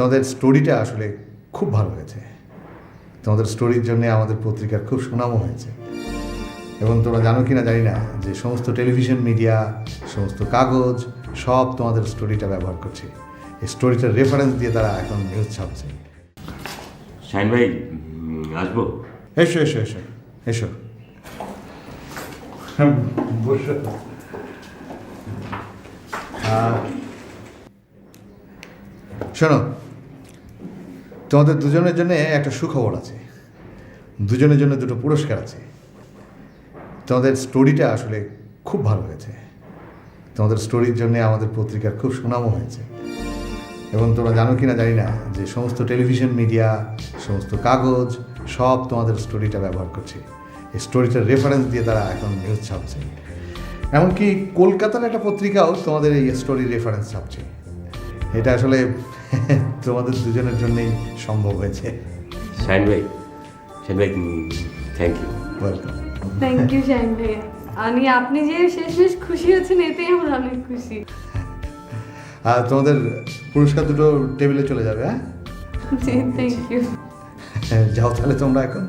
তোমাদের স্টোরিটা আসলে খুব ভালো হয়েছে। তোমাদের স্টোরির জন্য আমাদের পত্রিকার খুব সুনামও হয়েছে। এবং তোমরা জানো কি না জানি না যে সমস্ত টেলিভিশন মিডিয়া সমস্ত কাগজ সব তোমাদের স্টোরিটা ব্যবহার করছে। এই স্টোরিটার রেফারেন্স দিয়ে তারা এখন নিউজ ছাপছে। শাইন ভাই আসব? এসো এসো এসো এসো। বসো। শোনো তোমাদের দুজনের জন্য একটা সুখবর আছে। দুজনের জন্য দুটো পুরস্কার আছে। তোমাদের স্টোরিটা আসলে খুব ভালো হয়েছে। তোমাদের স্টোরির জন্য আমাদের পত্রিকার খুব সুনামও হয়েছে। এবং তোমরা জানো কি না জানি না যে সমস্ত টেলিভিশন মিডিয়া সমস্ত কাগজ সব তোমাদের স্টোরিটা ব্যবহার করছে। এই স্টোরিটার রেফারেন্স দিয়ে তারা এখন নিউজ ছাপছে। এমনকি কলকাতার একটা পত্রিকাও তোমাদের এই স্টোরি রেফারেন্স ছাপছে। এটা আসলে তোমাদের দুজনের জন্যই সম্ভব হয়েছে। শাইন ভাই শাইন ভাই thank you welcome thank you Shine আমি আপনি যে শেষ শেষ খুশি হচ্ছেন এতেই আমরা অনেক খুশি। আর তোমাদের পুরস্কার দুটো টেবিলে চলে যাবে হ্যাঁ? জি থ্যাংক ইউ যাও তাহলে তোমরা এখন।